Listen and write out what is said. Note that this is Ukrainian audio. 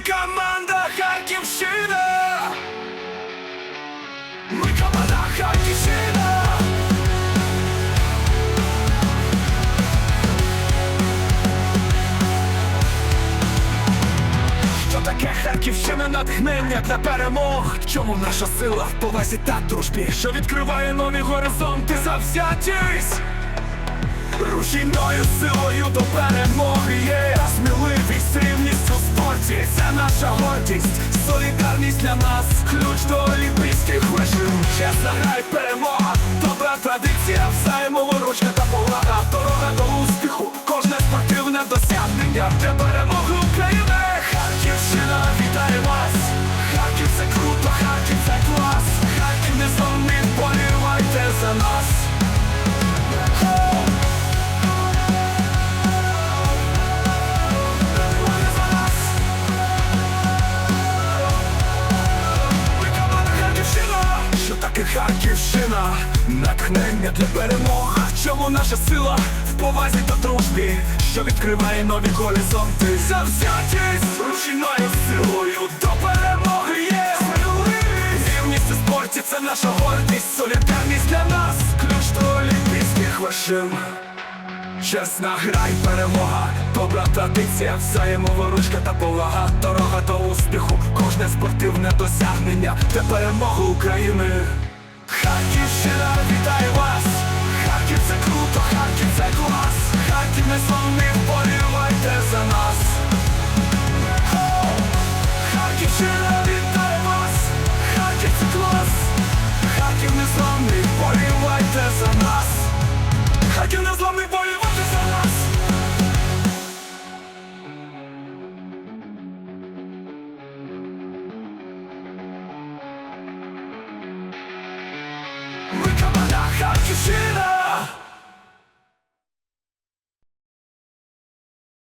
команда Харківщина. Ми команда Харківщина. Що таке Харківщина натхнення для перемог? Чому наша сила в повазі та дружбі, що відкриває нові горизонти завзятість? Рушійною силою до перемоги наша гордість, солідарність для нас, ключ до олімпійських вишив. Чесна гра і перемога, добра традиція, взаємоворучка та повага, дорога до успіху, кожне спортивне досягнення для перемоги України. Харківщина вітає вас! Харків це круто, Харків Таке Харківщина? Натхнення для перемог. Чому наша сила? В повазі та дружбі, що відкриває нові горизонти. Завзятість рушійною силою до перемоги є. Рівність у спорті це наша гордість, солідарність для нас, ключ до олімпійських вершин. Чесна гра й перемога, добра традиція, взаємоворучка та повага, дорога до успіху, кожне спортивне досягнення для перемоги України. Харківщина вітаю вас! Харків це круто, Харків це клас, Харків не словний, вболівайте за нас. Хоу! Харківщина вітаю вас! Харків це клас, Харків не зломний, вболівайте за нас. Харків не зламний Харківщина